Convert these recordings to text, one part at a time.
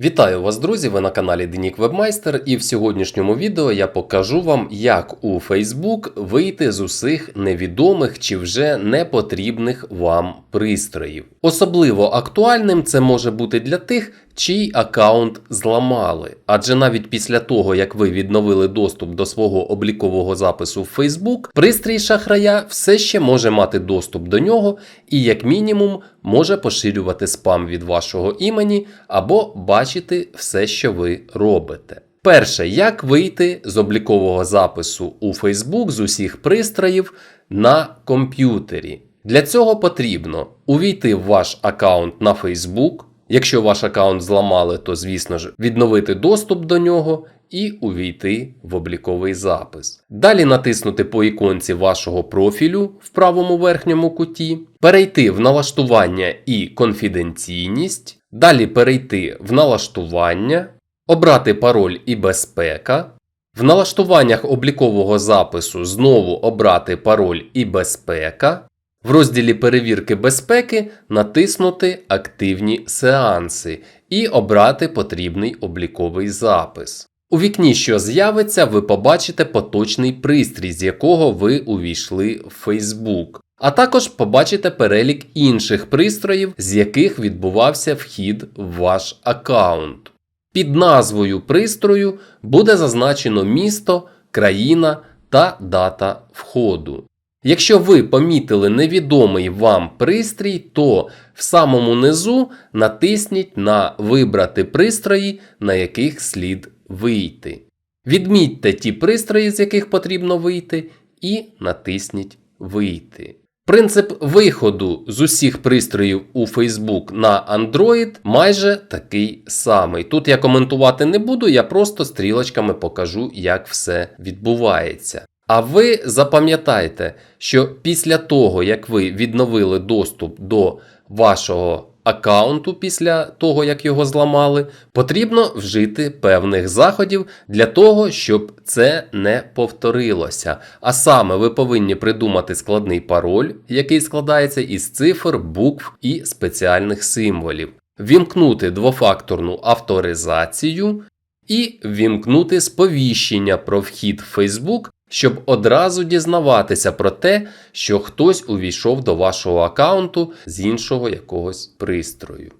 Вітаю вас, друзі! Ви на каналі Денік Вебмайстер, і в сьогоднішньому відео я покажу вам, як у Facebook вийти з усіх невідомих чи вже непотрібних вам пристроїв. Особливо актуальним це може бути для тих, чий аккаунт зламали. Адже навіть після того, як ви відновили доступ до свого облікового запису в Facebook, пристрій шахрая все ще може мати доступ до нього і, як мінімум, може поширювати спам від вашого імені або бачити все, що ви робите. Перше, як вийти з облікового запису у Facebook з усіх пристроїв на комп'ютері. Для цього потрібно увійти в ваш аккаунт на Facebook. Якщо ваш аккаунт зламали, то, звісно ж, відновити доступ до нього і увійти в обліковий запис. Далі натиснути по іконці вашого профілю в правому верхньому куті, перейти в налаштування і конфіденційність, далі перейти в налаштування, обрати пароль і безпека. В налаштуваннях облікового запису знову обрати пароль і безпека. В розділі перевірки безпеки натиснути Активні сеанси і обрати потрібний обліковий запис. У вікні, що з'явиться, ви побачите поточний пристрій, з якого ви увійшли в Facebook. А також побачите перелік інших пристроїв, з яких відбувався вхід в ваш аккаунт. Під назвою пристрою буде зазначено місто, країна та дата входу. Якщо ви помітили невідомий вам пристрій, то в самому низу натисніть на Вибрати пристрої, на яких слід вийти. Відмітьте ті пристрої, з яких потрібно вийти, і натисніть Вийти. Принцип виходу з усіх пристроїв у Facebook на Android майже такий самий. Тут я коментувати не буду, я просто стрілочками покажу, як все відбувається. А ви запам'ятайте, що після того, як ви відновили доступ до вашого аккаунту після того, як його зламали, потрібно вжити певних заходів для того, щоб це не повторилося. А саме ви повинні придумати складний пароль, який складається із цифр, букв і спеціальних символів, вімкнути двофакторну авторизацію і вімкнути сповіщення про вхід в Facebook щоб одразу дізнаватися про те, що хтось увійшов до вашого аккаунту з іншого якогось пристрою.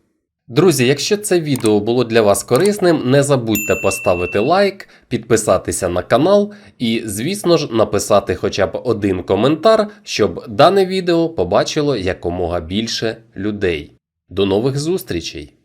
Друзі, якщо це відео було для вас корисним, не забудьте поставити лайк, підписатися на канал і, звісно ж, написати хоча б один коментар, щоб дане відео побачило якомога більше людей. До нових зустрічей!